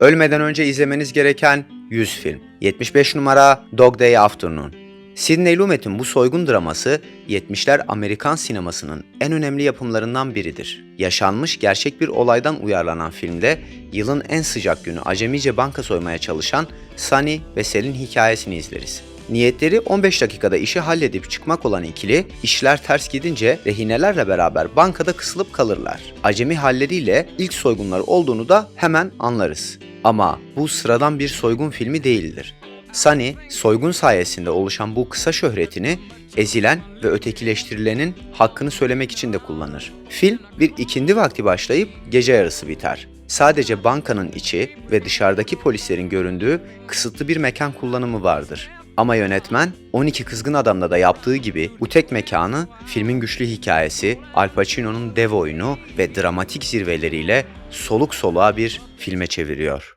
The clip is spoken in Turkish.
Ölmeden önce izlemeniz gereken 100 film. 75 numara Dog Day Afternoon. Sidney Lumet'in bu soygun draması 70'ler Amerikan sinemasının en önemli yapımlarından biridir. Yaşanmış gerçek bir olaydan uyarlanan filmde yılın en sıcak günü acemice banka soymaya çalışan Sunny ve Sel'in hikayesini izleriz. Niyetleri 15 dakikada işi halledip çıkmak olan ikili, işler ters gidince rehinelerle beraber bankada kısılıp kalırlar. Acemi halleriyle ilk soygunları olduğunu da hemen anlarız. Ama bu sıradan bir soygun filmi değildir. Sunny, soygun sayesinde oluşan bu kısa şöhretini ezilen ve ötekileştirilenin hakkını söylemek için de kullanır. Film bir ikindi vakti başlayıp gece yarısı biter. Sadece bankanın içi ve dışarıdaki polislerin göründüğü kısıtlı bir mekan kullanımı vardır. Ama yönetmen 12 Kızgın Adam'da da yaptığı gibi bu tek mekanı filmin güçlü hikayesi, Al Pacino'nun dev oyunu ve dramatik zirveleriyle soluk soluğa bir filme çeviriyor.